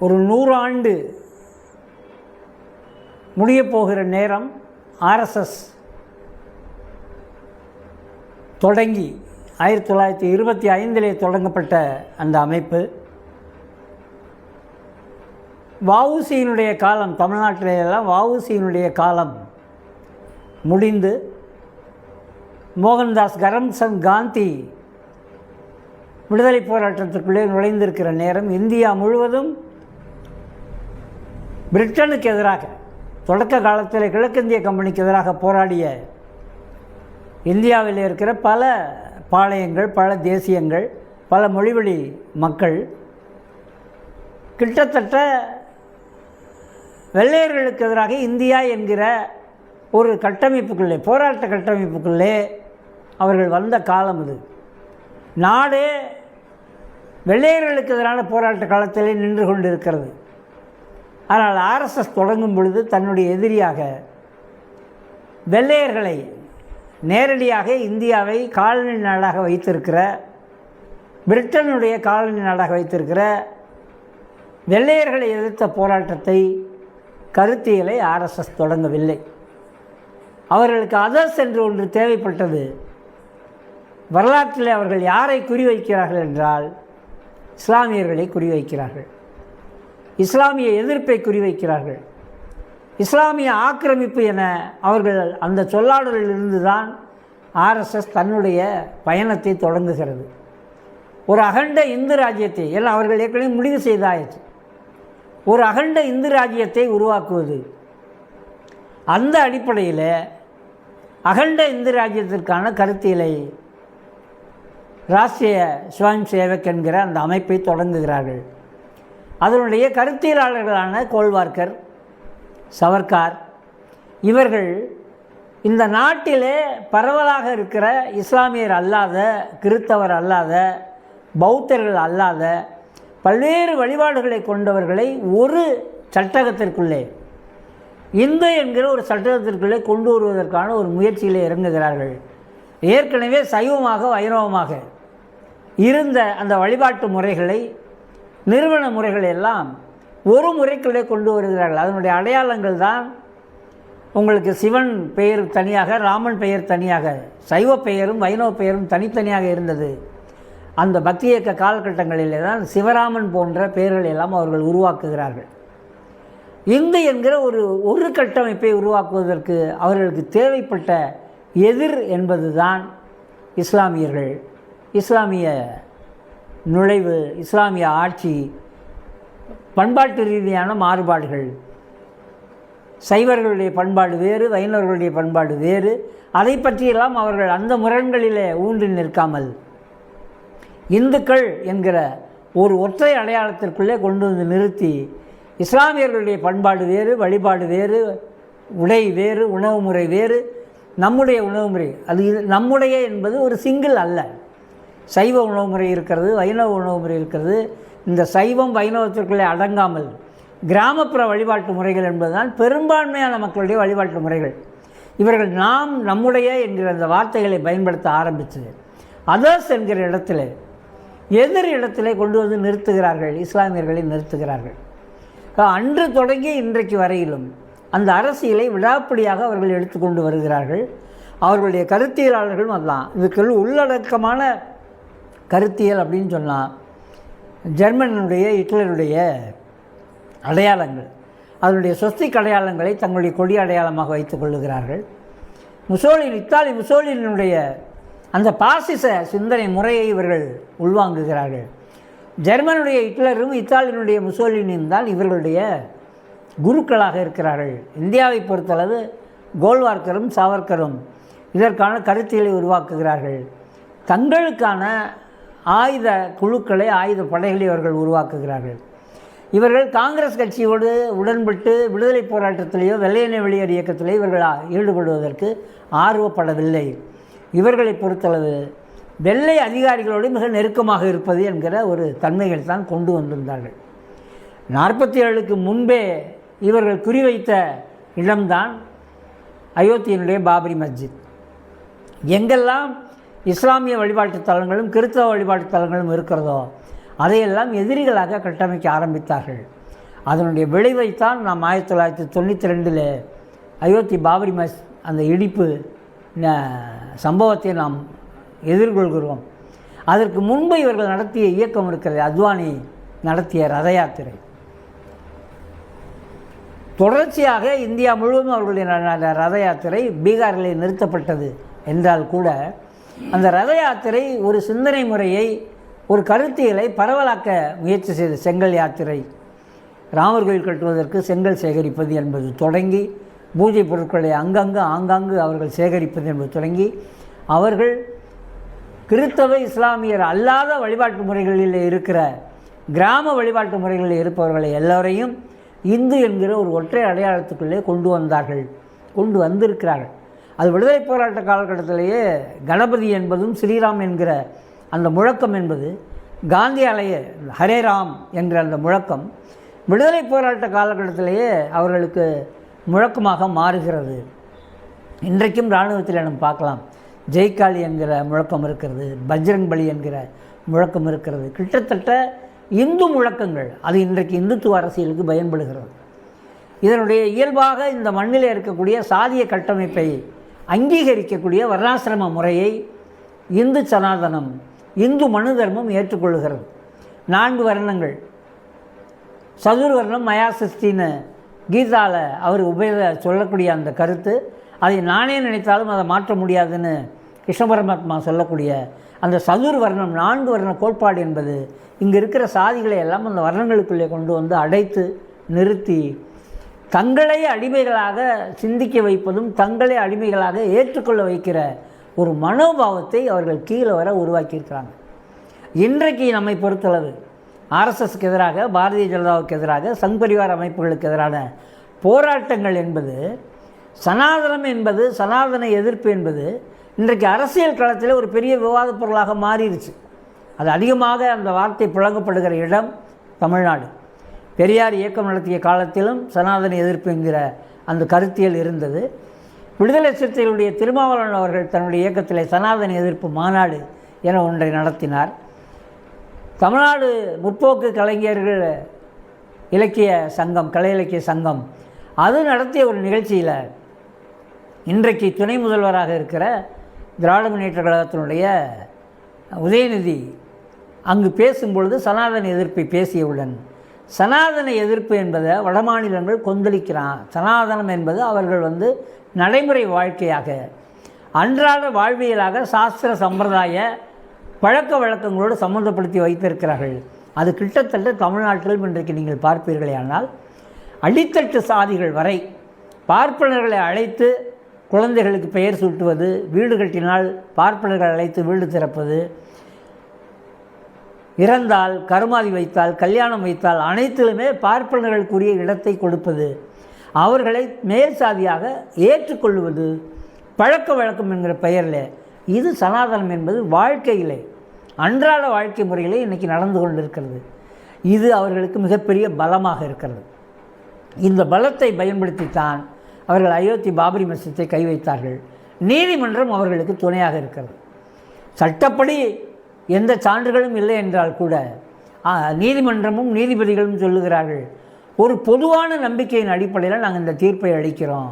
ஒரு நூறாண்டு முடியப் போகிற நேரம் ஆர்எஸ்எஸ் தொடங்கி ஆயிரத்தி தொள்ளாயிரத்தி இருபத்தி ஐந்திலே தொடங்கப்பட்ட அந்த அமைப்பு. வவுசியினுடைய காலம் தமிழ்நாட்டிலே எல்லாம் காலம் முடிந்து மோகன்தாஸ் கரம்சந்த் காந்தி விடுதலை போராட்டத்திற்குள்ளே நுழைந்திருக்கிற நேரம் இந்தியா முழுவதும் பிரிட்டனுக்கு எதிராக தொடக்க காலத்தில் கிழக்கிந்திய கம்பெனிக்கு எதிராக போராடிய இந்தியாவில் இருக்கிற பல பாளையங்கள் பல தேசியங்கள் பல மொழிவழி மக்கள் கிட்டத்தட்ட வெள்ளையர்களுக்கு எதிராக இந்தியா என்கிற ஒரு கட்டமைப்புக்குள்ளே போராட்ட கட்டமைப்புக்குள்ளே அவர்கள் வந்த காலம் இது நாடே வெள்ளையர்களுக்கு எதிரான போராட்ட காலத்திலே நின்று கொண்டிருக்கிறது. ஆனால் ஆர்எஸ்எஸ் தொடங்கும் பொழுது தன்னுடைய எதிரியாக வெள்ளையர்களை நேரடியாக இந்தியாவை காலனி நாடாக வைத்திருக்கிற பிரிட்டனுடைய காலனி நாடாக வைத்திருக்கிற வெள்ளையர்களை எதிர்த்த போராட்டத்தை கருத்தியலை ஆர்எஸ்எஸ் தொடங்கவில்லை. அவர்களுக்கு அதர்ஸ் என்று ஒன்று தேவைப்பட்டது. வரலாற்றில் அவர்கள் யாரை குறிவைக்கிறார்கள் என்றால் இஸ்லாமியர்களை குறிவைக்கிறார்கள். இஸ்லாமிய எதிர்ப்பை குறிவைக்கிறார்கள். இஸ்லாமிய ஆக்கிரமிப்பு என அவர்கள் அந்த சொல்லாடலிலிருந்து தான் ஆர்எஸ்எஸ் தன்னுடைய பயணத்தை தொடங்குகிறது. ஒரு அகண்ட இந்து ராஜ்யத்தை எல்லாம் அவர்கள் ஏற்கனவே முடிவு செய்தாயிற்று. ஒரு அகண்ட இந்து ராஜ்யத்தை உருவாக்குவது. அந்த அடிப்படையில் அகண்ட இந்து ராஜ்யத்திற்கான கருத்தியலை ராஷ்டிரிய ஸ்வயம் சேவக் என்கிற அந்த அமைப்பை தொடங்குகிறார்கள். அதனுடைய கருத்தியலாளர்களான கோல்வார்க்கர் சவர்கார் இவர்கள் இந்த நாட்டிலே பரவலாக இருக்கிற இஸ்லாமியர் அல்லாத கிறித்தவர் அல்லாத பௌத்தர்கள் அல்லாத பல்வேறு வழிபாடுகளை கொண்டவர்களை ஒரு சட்டகத்திற்குள்ளே இந்து என்கிற ஒரு சட்டகத்திற்குள்ளே கொண்டு வருவதற்கான ஒரு முயற்சியில் இறங்குகிறார்கள். ஏற்கனவே சைவமாக வைரவமாக இருந்த அந்த வழிபாட்டு முறைகளை நிறுவன முறைகள் எல்லாம் ஒரு முறைக்குள்ளே கொண்டு வருகிறார்கள். அதனுடைய அடையாளங்கள் தான் உங்களுக்கு சிவன் பெயர் தனியாக ராமன் பெயர் தனியாக சைவ பெயரும் வைணவ பெயரும் தனித்தனியாக இருந்தது. அந்த பக்தி இயக்க காலகட்டங்களிலே தான் சிவராமன் போன்ற பெயர்கள் எல்லாம் அவர்கள் உருவாக்குகிறார்கள். இந்து என்கிற ஒரு ஒரு கட்டமைப்பை உருவாக்குவதற்கு அவர்களுக்கு தேவைப்பட்ட எதிர் என்பது தான் இஸ்லாமியர்கள். இஸ்லாமிய நுழைவு இஸ்லாமிய ஆட்சி பண்பாட்டு ரீதியான மாறுபாடுகள். சைவர்களுடைய பண்பாடு வேறு வைணவர்களுடைய பண்பாடு வேறு. அதை பற்றியெல்லாம் அவர்கள் அந்த முரண்களிலே ஊன்றி நிற்காமல் இந்துக்கள் என்கிற ஒரு ஒற்றை அடையாளத்திற்குள்ளே கொண்டு வந்து நிறுத்தி இஸ்லாமியர்களுடைய பண்பாடு வேறு வழிபாடு வேறு உடை வேறு உணவு முறை வேறு நம்முடைய உணவு முறை. அது இது- நம்முடைய என்பது ஒரு சிங்கிள் அல்ல. சைவ உணவு முறை இருக்கிறது வைணவ உணவு முறை இருக்கிறது. இந்த சைவம் வைணவத்திற்குள்ளே அடங்காமல் கிராமப்புற வழிபாட்டு முறைகள் என்பதுதான் பெரும்பான்மையான மக்களுடைய வழிபாட்டு முறைகள். இவர்கள் நாம் நம்முடைய என்கிற அந்த வார்த்தைகளை பயன்படுத்த ஆரம்பித்தது அதர்ஸ் என்கிற இடத்துல எதிர் இடத்திலே கொண்டு வந்து நிறுத்துகிறார்கள் இஸ்லாமியர்களை நிறுத்துகிறார்கள். அன்று தொடங்கி இன்றைக்கு வரையிலும் அந்த அரசியலை விடாப்பிடியாக அவர்கள் எடுத்துக்கொண்டு வருகிறார்கள். அவர்களுடைய கருத்தியலாளர்களும் அதான் இதுக்குள் உள்ளடக்கமான கருத்தியல் அப்படின்னு சொன்னால் ஜெர்மனுடைய ஹிட்லருடைய அடையாளங்கள். அதனுடைய சொஸ்திக் அடையாளங்களை தங்களுடைய கொடி அடையாளமாக வைத்துக் கொள்ளுகிறார்கள். முசோலின் இத்தாலி முசோலினுடைய அந்த பாசிச சிந்தனை முறையை இவர்கள் உள்வாங்குகிறார்கள். ஜெர்மனுடைய ஹிட்லரும் இத்தாலியினுடைய முசோலினியும் தான் இவர்களுடைய குருக்களாக இருக்கிறார்கள். இந்தியாவை பொறுத்தளவு கோல்வார்க்கரும் சாவர்க்கரும் இதற்கான கருத்தியலை உருவாக்குகிறார்கள். தங்களுக்கான ஆயுத குழுக்களை ஆயுத படைகளை அவர்கள் உருவாக்குகிறார்கள். இவர்கள் காங்கிரஸ் கட்சியோடு உடன்பட்டு விடுதலை போராட்டத்திலேயோ வெள்ளையனை வெளியேறு இயக்கத்திலேயோ இவர்கள் ஈடுபடுவதற்கு ஆர்வப்படவில்லை. இவர்களை பொறுத்தளவு வெள்ளை அதிகாரிகளோடு மிக நெருக்கமாக இருப்பது என்கிற ஒரு தன்மைகள் தான் கொண்டு வந்திருந்தார்கள். நாற்பத்தி ஏழுக்கு முன்பே இவர்கள் குறிவைத்த இடம்தான் அயோத்தியினுடைய பாபரி மஸ்ஜித். எங்கெல்லாம் இஸ்லாமிய வழிபாட்டுத் தலங்களும் கிறிஸ்தவ வழிபாட்டுத் தலங்களும் இருக்கிறதோ அதையெல்லாம் எதிரிகளாக கட்டமைக்க ஆரம்பித்தார்கள். அதனுடைய விளைவைத்தான் நாம் ஆயிரத்தி தொள்ளாயிரத்தி தொண்ணூற்றி ரெண்டில் அயோத்தி பாபரி மஸ் அந்த இடிப்பு ந- சம்பவத்தை நாம் எதிர்கொள்கிறோம். அதற்கு முன்பு இவர்கள் நடத்திய இயக்கம் இருக்கிறது அத்வானி நடத்திய ரத யாத்திரை தொடர்ச்சியாக இந்தியா முழுவதும் அவர்களுடைய ந- ரத யாத்திரை பீகாரில் நிறுத்தப்பட்டது என்றால் கூட அந்த ரத யாத்திரை ஒரு சிந்தனை முறையை ஒரு கருத்தியலை பரவலாக்க முயற்சி செய்த செங்கல் யாத்திரை. ராமர் கோயில் கட்டுவதற்கு செங்கல் சேகரிப்பது என்பது தொடங்கி பூஜை பொருட்களை அங்கங்கு ஆங்காங்கு அவர்கள் சேகரிப்பது என்பது தொடங்கி அவர்கள் கிறித்தவ இஸ்லாமியர் அல்லாத வழிபாட்டு முறைகளில் இருக்கிற கிராம வழிபாட்டு முறைகளில் இருப்பவர்களை எல்லோரையும் இந்து என்கிற ஒரு ஒற்றை அடையாளத்துக்குள்ளே கொண்டு வந்தார்கள் கொண்டு வந்திருக்கிறார்கள். அது விடுதலை போராட்ட காலகட்டத்திலேயே கணபதி என்பதும் ஸ்ரீராம் என்கிற அந்த முழக்கம் என்பது காந்தி அலைய ஹரே ராம் என்கிற அந்த முழக்கம் விடுதலை போராட்ட காலகட்டத்திலேயே அவர்களுக்கு முழக்கமாக மாறுகிறது. இன்றைக்கும் இராணுவத்தில் நம்ம பார்க்கலாம். ஜெய்காளி என்கிற முழக்கம் இருக்கிறது பஜ்ரங் பலி என்கிற முழக்கம் இருக்கிறது. கிட்டத்தட்ட இந்து முழக்கங்கள் அது இன்றைக்கு இந்துத்துவ அரசியலுக்கு பயன்படுகிறது. இதனுடைய இயல்பாக இந்த மண்ணில் இருக்கக்கூடிய சாதிய கட்டமைப்பை அங்கீகரிக்கக்கூடிய வர்ணாசிரம முறையை இந்து சனாதனம் இந்து மனு தர்மம் ஏற்றுக்கொள்கிறது. நான்கு வர்ணங்கள். சதுர்வர்ணம் மயா சிருஷ்டின்னு கீதாவில் அவர் உபயோக சொல்லக்கூடிய அந்த கருத்து. அதை நானே நினைத்தாலும் அதை மாற்ற முடியாதுன்னு கிருஷ்ண பரமாத்மா சொல்லக்கூடிய அந்த சதுர் வர்ணம் நான்கு வர்ண கோட்பாடு என்பது இங்கே இருக்கிற சாதிகளை எல்லாம் அந்த வர்ணங்களுக்குள்ளே கொண்டு வந்து அடைத்து நிறுத்தி தங்களை அடிமைகளாக சிந்திக்க வைப்பதும் தங்களை அடிமைகளாக ஏற்றுக்கொள்ள வைக்கிற ஒரு மனோபாவத்தை அவர்கள் கீழே வர உருவாக்கியிருக்கிறாங்க. இன்றைக்கு நம்மை பொறுத்தளவு ஆர்எஸ்எஸ்க்கு எதிராக பாரதிய ஜனதாவுக்கு எதிராக சங் பரிவார அமைப்புகளுக்கு எதிரான போராட்டங்கள் என்பது சனாதனம் என்பது சனாதன எதிர்ப்பு என்பது இன்றைக்கு அரசியல் களத்தில் ஒரு பெரிய விவாதப் பொருளாக மாறிடுச்சு அது அதிகமாக அந்த வார்த்தை புழங்கப்படுகிற இடம் தமிழ்நாடு. பெரியார் இயக்கம் நடத்திய காலத்திலும் சனாதன எதிர்ப்பு என்கிற அந்த கருத்தியல் இருந்தது. விடுதலை சிறுத்தைகளுடைய திருமாவளவன் அவர்கள் தன்னுடைய இயக்கத்தில் சனாதன எதிர்ப்பு மாநாடு என ஒன்றை நடத்தினார். தமிழ்நாடு முற்போக்கு கலைஞர்கள் இலக்கிய சங்கம் கலை இலக்கிய சங்கம். அது நடத்திய ஒரு நிகழ்ச்சியில் இன்றைக்கு துணை முதல்வராக இருக்கிற திராவிட முன்னேற்ற கழகத்தினுடைய உதயநிதி அங்கு பேசும்பொழுது சனாதன எதிர்ப்பை பேசியவுடன் சனாதன எதிர்ப்பு என்பதை வடமாநிலங்கள் கொந்தளிக்கிறான் சனாதனம் என்பது அவர்கள் வந்து நடைமுறை வாழ்க்கையாக அன்றாட வாழ்வியலாக சாஸ்திர சம்பிரதாய பழக்க வழக்கங்களோடு சம்மந்தப்படுத்தி வைத்திருக்கிறார்கள். அது கிட்டத்தட்ட தமிழ்நாட்டிலும் இன்றைக்கு நீங்கள் பார்ப்பீர்களே ஆனால் அடித்தட்டு சாதிகள் வரை பார்ப்பனர்களை அழைத்து குழந்தைகளுக்கு பெயர் சூட்டுவது வீடு கட்டினால் பார்ப்பனர்கள் அழைத்து வீடு திறப்பது இறந்தால் கருமாதி வைத்தால் கல்யாணம் வைத்தால் அனைத்திலுமே பார்ப்பனர்களுக்குரிய இடத்தை கொடுப்பது. அவர்களை மேல் சாதியாக ஏற்றுக்கொள்வது பழக்க வழக்கம் என்கிற பெயரில். இது சனாதனம் என்பது வாழ்க்கையிலே அன்றாட வாழ்க்கை முறையிலே இன்றைக்கி நடந்து கொண்டிருக்கிறது. இது அவர்களுக்கு மிகப்பெரிய பலமாக இருக்கிறது. இந்த பலத்தை பயன்படுத்தித்தான் அவர்கள் அயோத்தி பாபரி மசத்தை கை வைத்தார்கள். நீதிமன்றம் அவர்களுக்கு துணையாக இருக்கிறது. சட்டப்படி எந்த சான்றுகளும் இல்லை என்றால் கூட நீதிமன்றமும் நீதிபதிகளும் சொல்லுகிறார்கள் ஒரு பொதுவான நம்பிக்கையின் அடிப்படையில் நாங்கள் இந்த தீர்ப்பை அளிக்கிறோம்.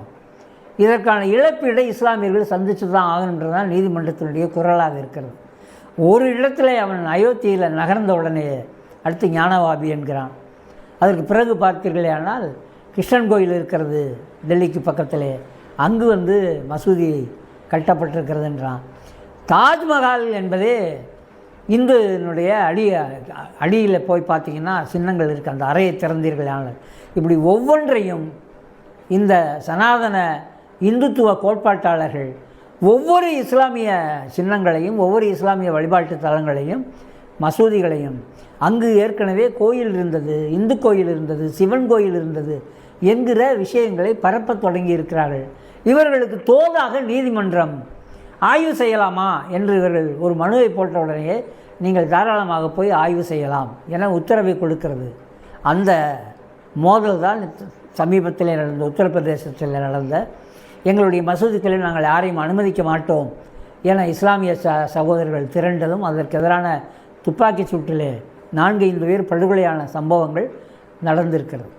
இதற்கான இழப்பீடை இஸ்லாமியர்கள் சந்தித்து தான் ஆகணுன்றதான் நீதிமன்றத்தினுடைய குரலாக இருக்கிறது. ஒரு இடத்துல அவன் அயோத்தியில் நகர்ந்த உடனே அடுத்து ஞானவாபி என்கிறான். அதற்கு பிறகு பார்த்தீர்களே ஆனால் கிருஷ்ணன் கோயில் இருக்கிறது டெல்லிக்கு பக்கத்திலே. அங்கு வந்து மசூதி கட்டப்பட்டிருக்கிறதுன்றான் தாஜ்மஹால் என்பதே இந்துனுடைய அடி அடியில் போய் பார்த்தீங்கன்னா சின்னங்கள் இருக்குது அந்த அறையை திறந்தீர்கள் இப்படி ஒவ்வொன்றையும் இந்த சனாதன இந்துத்துவ கோட்பாட்டாளர்கள் ஒவ்வொரு இஸ்லாமிய சின்னங்களையும் ஒவ்வொரு இஸ்லாமிய வழிபாட்டு தலங்களையும் மசூதிகளையும் அங்கு ஏற்கனவே கோயில் இருந்தது இந்து கோயில் இருந்தது சிவன் கோயில் இருந்தது என்கிற விஷயங்களை பரப்பத் தொடங்கி இருக்கிறார்கள் இவர்களுக்கு தோதாக நீதிமன்றம் ஆய்வு செய்யலாமா என்று இவர்கள் ஒரு மனுவை போட்ட உடனே நீங்கள் தாராளமாக போய் ஆய்வு செய்யலாம் என உத்தரவை கொடுக்கிறது. அந்த மோதல் தான் சமீபத்தில் நடந்த உத்தரப்பிரதேசத்தில் நடந்த எங்களுடைய மசூதிகளில் நாங்கள் யாரையும் அனுமதிக்க மாட்டோம் என இஸ்லாமிய ச சகோதரர்கள் திரண்டதும் அதற்கு எதிரான துப்பாக்கிச் சூட்டிலே நான்கு ஐந்து பேர் படுகொலையான சம்பவங்கள் நடந்திருக்கிறது.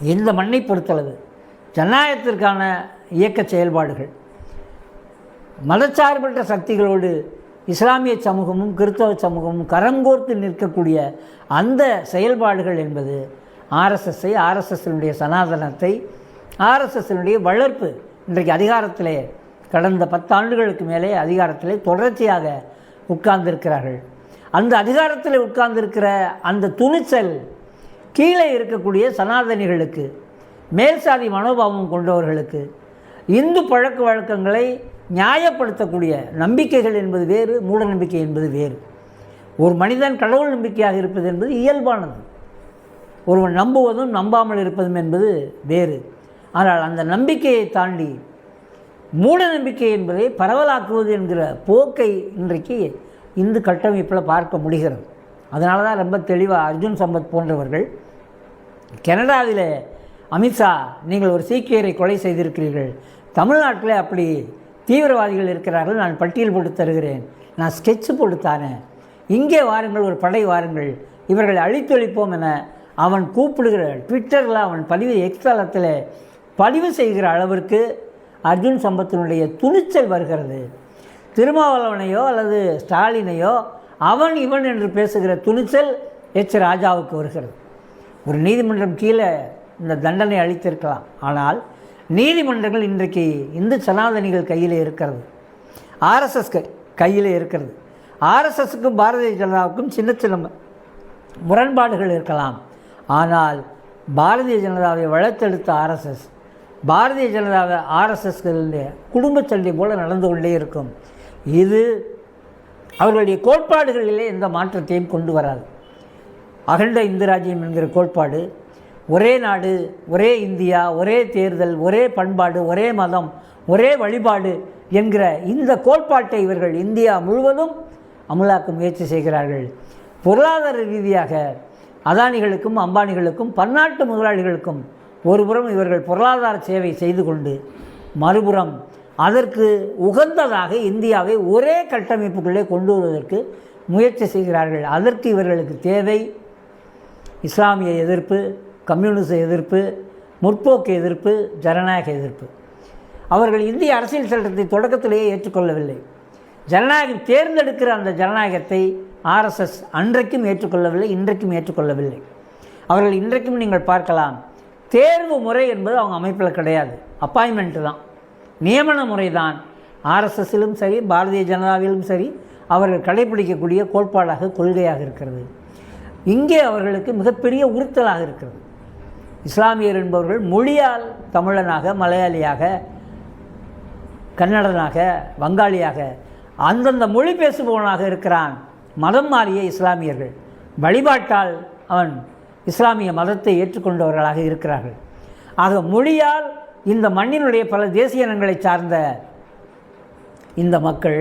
இந்த மண்ணை பொறுத்தளவு ஜனநாயகத்திற்கான இயக்க செயல்பாடுகள் மதச்சார்பற்ற சக்திகளோடு இஸ்லாமிய சமூகமும் கிறிஸ்தவ சமூகமும் கரங்கோர்த்து நிற்கக்கூடிய அந்த செயல்பாடுகள் என்பது ஆர்எஸ்எஸ்ஸை ஆர்எஸ்எஸ்னுடைய சனாதனத்தை ஆர்எஸ்எஸ்னுடைய வளர்ப்பு இன்றைக்கு அதிகாரத்திலே கடந்த பத்தாண்டுகளுக்கு மேலே அதிகாரத்திலே தொடர்ச்சியாக உட்கார்ந்திருக்கிறார்கள். அந்த அதிகாரத்தில் உட்கார்ந்திருக்கிற அந்த துணிச்சல் கீழே இருக்கக்கூடிய சனாதனிகளுக்கு மேல்சாதி மனோபாவம் கொண்டவர்களுக்கு இந்து பழக்க வழக்கங்களை நியாயப்படுத்தக்கூடிய நம்பிக்கைகள் என்பது வேறு மூட நம்பிக்கை என்பது வேறு. ஒரு மனிதன் கடவுள் நம்பிக்கையாக இருப்பது என்பது இயல்பானது. ஒருவன் நம்புவதும் நம்பாமல் இருப்பதும் என்பது வேறு. ஆனால் அந்த நம்பிக்கையை தாண்டி மூட நம்பிக்கை என்பதை பரவலாக்குவது என்கிற போக்கை இன்றைக்கு இந்து கட்டமைப்பில் பார்க்க முடிகிறது. அதனால தான் ரொம்ப தெளிவாக அர்ஜுன் சம்பத் போன்றவர்கள் கனடாவில் அமித்ஷா நீங்கள் ஒரு சீக்கியரை கொலை செய்திருக்கிறீர்கள். தமிழ்நாட்டில் அப்படி தீவிரவாதிகள் இருக்கிறார்கள் நான் பட்டியல் போட்டு தருகிறேன். நான் ஸ்கெட்சு போட்டு தாரேன். இங்கே வாருங்கள் ஒரு படை வாருங்கள். இவர்களை அழித்தொழிப்போம் என அவன் கூப்பிடுகிற ட்விட்டரில் அவன் பதிவு எக்ஸ்தலத்தில் பதிவு செய்கிற அளவிற்கு அர்ஜுன் சம்பத்தினுடைய துணிச்சல் வருகிறது. திருமாவளவனையோ அல்லது ஸ்டாலினையோ அவன் இவன் என்று பேசுகிற துணிச்சல் எச் ராஜாவுக்கு வருகிறது. ஒரு நீதிமன்றம் கீழே இந்த தண்டனை அளித்திருக்கலாம். ஆனால் நீதிமன்றங்கள் இன்றைக்கு இந்து சனாதனிகள் கையில் இருக்கிறது. ஆர்எஸ்எஸ் கையில் இருக்கிறது. ஆர்எஸ்எஸ்க்கும் பாரதிய ஜனதாவுக்கும் சின்ன சின்ன முரண்பாடுகள் இருக்கலாம். ஆனால் பாரதிய ஜனதாவை வளர்த்தெடுத்த ஆர்எஸ்எஸ் பாரதிய ஜனதாவை ஆர்எஸ்எஸ்களுடைய குடும்ப சண்டை போல் நடந்து கொண்டே இருக்கும். இது அவர்களுடைய கோட்பாடுகளிலே எந்த மாற்றத்தையும் கொண்டு வராது. அகண்ட இந்து ராஜ்யம் என்கிற கோட்பாடு ஒரே நாடு ஒரே இந்தியா ஒரே தேர்தல் ஒரே பண்பாடு ஒரே மதம் ஒரே வழிபாடு என்கிற இந்த கோட்பாட்டை இவர்கள் இந்தியா முழுவதும் அமலாக்க முயற்சி செய்கிறார்கள். பொருளாதார ரீதியாக அதானிகளுக்கும் அம்பானிகளுக்கும் பன்னாட்டு முதலாளிகளுக்கும் ஒருபுறம் இவர்கள் பொருளாதார சேவை செய்து கொண்டு மறுபுறம் அதற்கு உகந்ததாக இந்தியாவை ஒரே கட்டமைப்புக்குள்ளே கொண்டு வருவதற்கு முயற்சி செய்கிறார்கள். அதற்கு இவர்களுக்கு தேவை இஸ்லாமிய எதிர்ப்பு கம்யூனிச எதிர்ப்பு முற்போக்கு எதிர்ப்பு ஜனநாயக எதிர்ப்பு. அவர்கள் இந்திய அரசியல் சட்டத்தை தொடக்கத்திலேயே ஏற்றுக்கொள்ளவில்லை. ஜனநாயகம் தேர்ந்தெடுக்கிற அந்த ஜனநாயகத்தை ஆர்எஸ்எஸ் அன்றைக்கும் ஏற்றுக்கொள்ளவில்லை இன்றைக்கும் ஏற்றுக்கொள்ளவில்லை. அவர்கள் இன்றைக்கும் நீங்கள் பார்க்கலாம் தேர்வு முறை என்பது அவங்க அமைப்பில் கிடையாது. அப்பாயின்மெண்ட்டு தான். நியமன முறை தான். ஆர்எஸ்எஸ்ஸிலும் சரி பாரதிய ஜனதாவிலும் சரி அவர்கள் கடைபிடிக்கக்கூடிய கோட்பாடாக கொள்கையாக இருக்கிறது. இங்கே அவர்களுக்கு மிகப்பெரிய உறுத்தலாக இருக்கிறது. இஸ்லாமியர் என்பவர்கள் மொழியால் தமிழனாக மலையாளியாக கன்னடனாக வங்காளியாக அந்தந்த மொழி பேசுபவனாக இருக்கிறான் மதம் மாறிய இஸ்லாமியர்கள். வழிபாட்டால் அவன் இஸ்லாமிய மதத்தை ஏற்றுக்கொண்டவர்களாக இருக்கிறார்கள். ஆக மொழியால் இந்த மண்ணினுடைய பல தேசிய இனங்களை சார்ந்த இந்த மக்கள்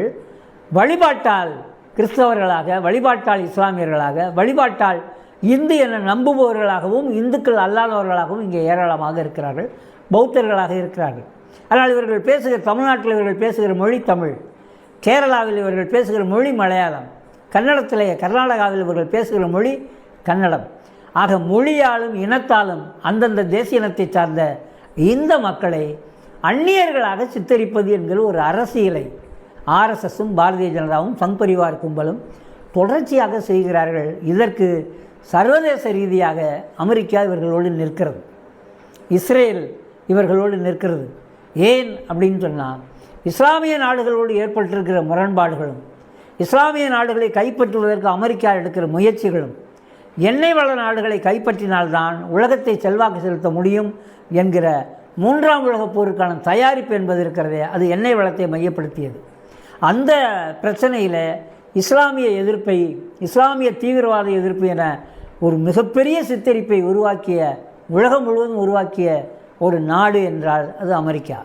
வழிபாட்டால் கிறிஸ்தவர்களாக வழிபாட்டால் இஸ்லாமியர்களாக வழிபாட்டால் இந்து என நம்புபவர்களாகவும் இந்துக்கள் அல்லாதவர்களாகவும் இங்கே ஏராளமாக இருக்கிறார்கள் பௌத்தர்களாக இருக்கிறார்கள். ஆனால் இவர்கள் பேசுகிற தமிழ்நாட்டில் இவர்கள் பேசுகிற மொழி தமிழ். கேரளாவில் இவர்கள் பேசுகிற மொழி மலையாளம். கன்னடத்திலே கர்நாடகாவில் இவர்கள் பேசுகிற மொழி கன்னடம். ஆக மொழியாலும் இனத்தாலும் அந்தந்த தேசிய இனத்தை சார்ந்த இந்த மக்களை அந்நியர்களாக சித்தரிப்பது என்கிற ஒரு அரசியலை ஆர்எஸ்எஸும் பாரதிய ஜனதாவும் சங் பரிவார் கும்பலும் தொடர்ச்சியாக செய்கிறார்கள். இதற்கு சர்வதேச ரீதியாக அமெரிக்கா இவர்களோடு நிற்கிறது. இஸ்ரேல் இவர்களோடு நிற்கிறது. ஏன் அப்படின்னு சொன்னால் இஸ்லாமிய நாடுகளோடு ஏற்பட்டிருக்கிற முரண்பாடுகளும் இஸ்லாமிய நாடுகளை கைப்பற்றுவதற்கு அமெரிக்கா எடுக்கிற முயற்சிகளும் எண்ணெய் வள நாடுகளை கைப்பற்றினால்தான் உலகத்தை செல்வாக்கு செலுத்த முடியும் என்கிற மூன்றாம் உலகப் போருக்கான தயாரிப்பு என்பது இருக்கிறதே அது எண்ணெய் வளத்தை மையப்படுத்தியது. அந்த பிரச்சனையில் இஸ்லாமிய எதிர்ப்பை இஸ்லாமிய தீவிரவாத எதிர்ப்பு என ஒரு மிகப்பெரிய சித்தரிப்பை உருவாக்கிய உலகம் முழுவதும் உருவாக்கிய ஒரு நாடு என்றால் அது அமெரிக்கா.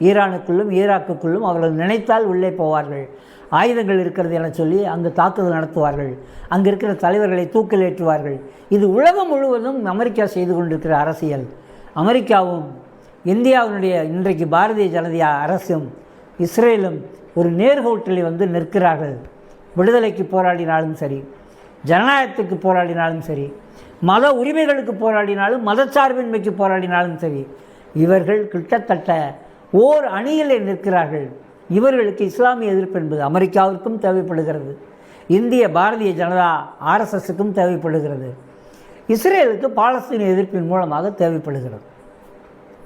ஈரானுக்குள்ளும் ஈராக்குக்குள்ளும் அவர்கள் நினைத்தால் உள்ளே போவார்கள். ஆயுதங்கள் இருக்கிறது என சொல்லி அங்கு தாக்குதல் நடத்துவார்கள். அங்கு இருக்கிற தலைவர்களை தூக்கில் ஏற்றுவார்கள் இது உலகம் முழுவதும் அமெரிக்கா செய்து கொண்டிருக்கிற அரசியல். அமெரிக்காவும் இந்தியாவினுடைய இன்றைக்கு பாரதிய ஜனதா அரசும் இஸ்ரேலும் ஒரு நேர்கோட்டில் வந்து நிற்கிறார்கள். விடுதலைக்கு போராடினாலும் சரி ஜனநாயகத்துக்கு போராடினாலும் சரி மத உரிமைகளுக்கு போராடினாலும் மதச்சார்பின்மைக்கு போராடினாலும் சரி இவர்கள் கிட்டத்தட்ட ஓர் அணியில் நிற்கிறார்கள். இவர்களுக்கு இஸ்லாமிய எதிர்ப்பு என்பது அமெரிக்காவிற்கும் தேவைப்படுகிறது. இந்திய பாரதிய ஜனதா ஆர்எஸ்எஸுக்கும் தேவைப்படுகிறது. இஸ்ரேலுக்கு பாலஸ்தீன எதிர்ப்பின் மூலமாக தேவைப்படுகிறது.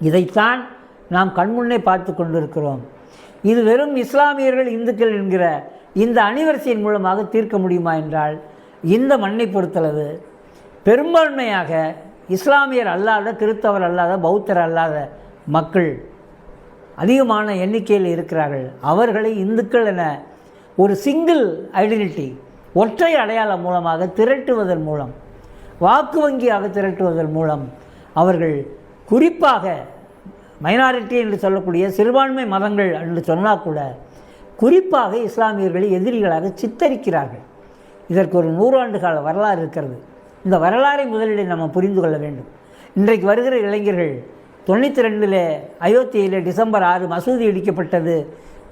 இதைத்தான் நாம் கண்முன்னே பார்த்து கொண்டிருக்கிறோம். இது வெறும் இஸ்லாமியர்கள் இந்துக்கள் என்கிற இந்த அணிவரிசையின் மூலமாக தீர்க்க முடியுமா என்றால் இந்த மண்ணை பொறுத்தளவு பெரும்பான்மையாக இஸ்லாமியர் அல்லாத கிறித்தவர் அல்லாத பௌத்தர் அல்லாத மக்கள் அதிகமான எண்ணிக்கையில் இருக்கிறார்கள். அவர்களை இந்துக்கள் என ஒரு சிங்கிள் ஐடென்டிட்டி ஒற்றை அடையாளம் மூலமாக திரட்டுவதன் மூலம் வாக்கு வங்கியாக திரட்டுவதன் மூலம் அவர்கள் குறிப்பாக மைனாரிட்டி என்று சொல்லக்கூடிய சிறுபான்மை மதங்கள் என்று சொன்னால் கூட குறிப்பாக இஸ்லாமியர்களை எதிரிகளாக சித்தரிக்கிறார்கள். இதற்கு ஒரு நூறாண்டு கால வரலாறு இருக்கிறது. இந்த வரலாறை முதலில் நம்ம புரிந்து கொள்ள வேண்டும். இன்றைக்கு வருகிற இளைஞர்கள் தொண்ணூற்றி ரெண்டில் அயோத்தியில் டிசம்பர் ஆறு மசூதி இடிக்கப்பட்டது.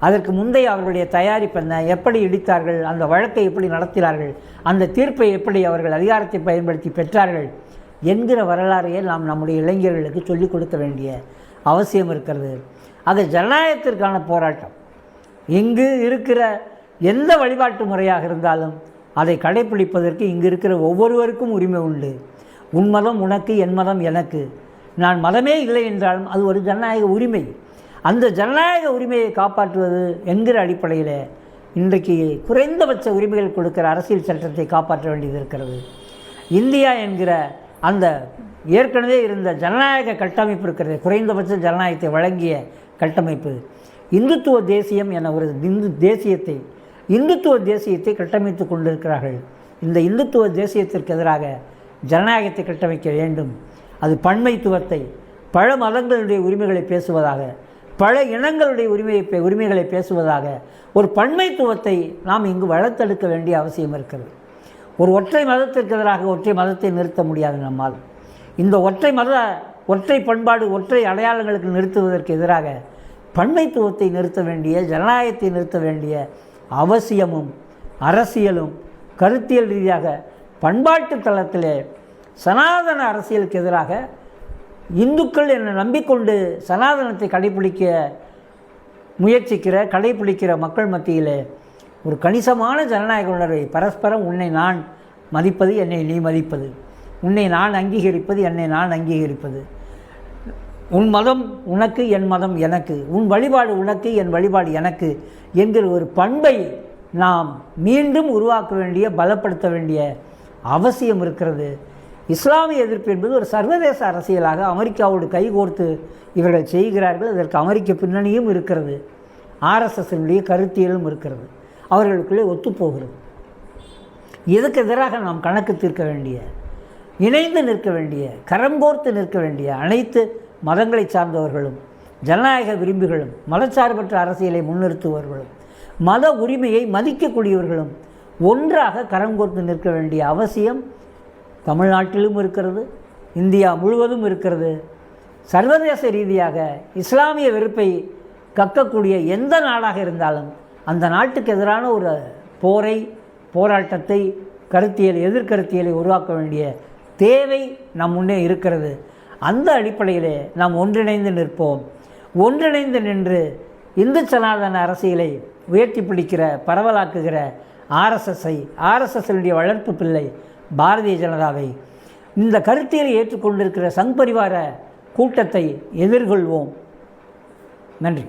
அதற்கு முந்தைய அவர்களுடைய தயாரிப்பு என்ன? எப்படி இடித்தார்கள்? அந்த வழக்கை எப்படி நடத்தினார்கள்? அந்த தீர்ப்பை எப்படி அவர்கள் அதிகாரத்தை பயன்படுத்தி பெற்றார்கள்? என்கிற வரலாறையே நாம் நம்முடைய இளைஞர்களுக்கு சொல்லிக் கொடுக்க வேண்டிய அவசியம் இருக்கிறது. அது ஜனநாயகத்திற்கான போராட்டம். இங்கு இருக்கிற எந்த வழிபாட்டு முறையாக இருந்தாலும் அதை கடைப்பிடிப்பதற்கு இங்கு இருக்கிற ஒவ்வொருவருக்கும் உரிமை உண்டு. உன் மதம் உனக்கு என் மதம் எனக்கு. நான் மதமே இல்லை என்றாலும் அது ஒரு ஜனநாயக உரிமை. அந்த ஜனநாயக உரிமையை காப்பாற்றுவது என்கிற அடிப்படையில் இன்றைக்கு குறைந்தபட்ச உரிமைகள் கொடுக்கிற அரசியல் சட்டத்தை காப்பாற்ற வேண்டியது இருக்கிறது. இந்தியா என்கிற அந்த ஏற்கனவே இருந்த ஜனநாயக கட்டமைப்பு இருக்கிறது. குறைந்தபட்ச ஜனநாயகத்தை வழங்கிய கட்டமைப்பு. இந்துத்துவ தேசியம் என ஒரு இந்து தேசியத்தை இந்துத்துவ தேசியத்தை கட்டமைத்து கொண்டிருக்கிறார்கள். இந்த இந்துத்துவ தேசியத்திற்கு எதிராக ஜனநாயகத்தை கட்டமைக்க வேண்டும். அது பன்மைத்துவத்தை பல மதங்களுடைய உரிமைகளை பேசுவதாக பல இனங்களுடைய உரிமையை உரிமைகளை பேசுவதாக ஒரு பன்மைத்துவத்தை நாம் இங்கு வளர்த்தெடுக்க வேண்டிய அவசியம் இருக்கிறது. ஒரு ஒற்றை மதத்திற்கு எதிராக ஒற்றை மதத்தை நிறுத்த முடியாது நம்மால். இந்த ஒற்றை மத ஒற்றை பண்பாடு ஒற்றை அடையாளங்களுக்கு நிறுத்துவதற்கு எதிராக பன்மைத்துவத்தை நிறுத்த வேண்டிய ஜனநாயகத்தை நிறுத்த வேண்டிய அவசியமும் அரசியலும் கருத்தியல் ரீதியாக பண்பாட்டு தளத்திலே சனாதன அரசியலுக்கு எதிராக இந்துக்கள் என்னை நம்பிக்கொண்டு சனாதனத்தை கடைபிடிக்க முயற்சிக்கிற கடைபிடிக்கிற மக்கள் மத்தியில் ஒரு கணிசமான ஜனநாயக உணர்வை பரஸ்பரம் உன்னை நான் மதிப்பது என்னை நீ மதிப்பது. உன்னை நான் அங்கீகரிப்பது என்னை நான் அங்கீகரிப்பது. உன் மதம் உனக்கு என் மதம் எனக்கு. உன் வழிபாடு உனக்கு என் வழிபாடு எனக்கு என்கிற ஒரு பண்பை நாம் மீண்டும் உருவாக்க வேண்டிய பலப்படுத்த வேண்டிய அவசியம் இருக்கிறது. இஸ்லாமிய எதிர்ப்பு என்பது ஒரு சர்வதேச அரசியலாக அமெரிக்காவோடு கைகோர்த்து இவர்கள் செய்கிறார்கள். அதற்கு அமெரிக்க பின்னணியும் இருக்கிறது. ஆர்எஸ்எஸ்னுடைய கருத்தியலும் இருக்கிறது. அவர்களுக்குள்ளே ஒத்துப்போகிறது. இதுக்கு எதிராக நாம் கணக்கு தீர்க்க வேண்டிய இணைந்து நிற்க வேண்டிய கரங்கோர்த்து நிற்க வேண்டிய அனைத்து மதங்களை சார்ந்தவர்களும் ஜனநாயக விரும்பிகளும் மதச்சார்பற்ற அரசியலை முன்னிறுத்துபவர்களும் மத உரிமையை மதிக்கக்கூடியவர்களும் ஒன்றாக கரங்கோர்த்து நிற்க வேண்டிய அவசியம் தமிழ்நாட்டிலும் இருக்கிறது இந்தியா முழுவதும் இருக்கிறது. சர்வதேச ரீதியாக இஸ்லாமிய வெறுப்பை கக்கக்கூடிய எந்த நாடாக இருந்தாலும் அந்த நாட்டுக்கு எதிரான ஒரு போரை போராட்டத்தை கருத்தியல் எதிர்கருத்தியலை உருவாக்க வேண்டிய தேவை நம் முன்னே இருக்கிறது. அந்த அடிப்படையிலே நாம் ஒன்றிணைந்து நிற்போம். ஒன்றிணைந்து நின்று இந்து சனாதன அரசியலை உயர்த்தி பிடிக்கிற பரவலாக்குகிற ஆர்எஸ்எஸ்ஐ ஆர்எஸ்எஸ்னுடைய வளர்ப்பு பிள்ளை பாரதிய ஜனதாவை. இந்த கருத்தியலை ஏற்றுக்கொண்டிருக்கிற சங் பரிவார கூட்டத்தை எதிர்கொள்வோம். நன்றி.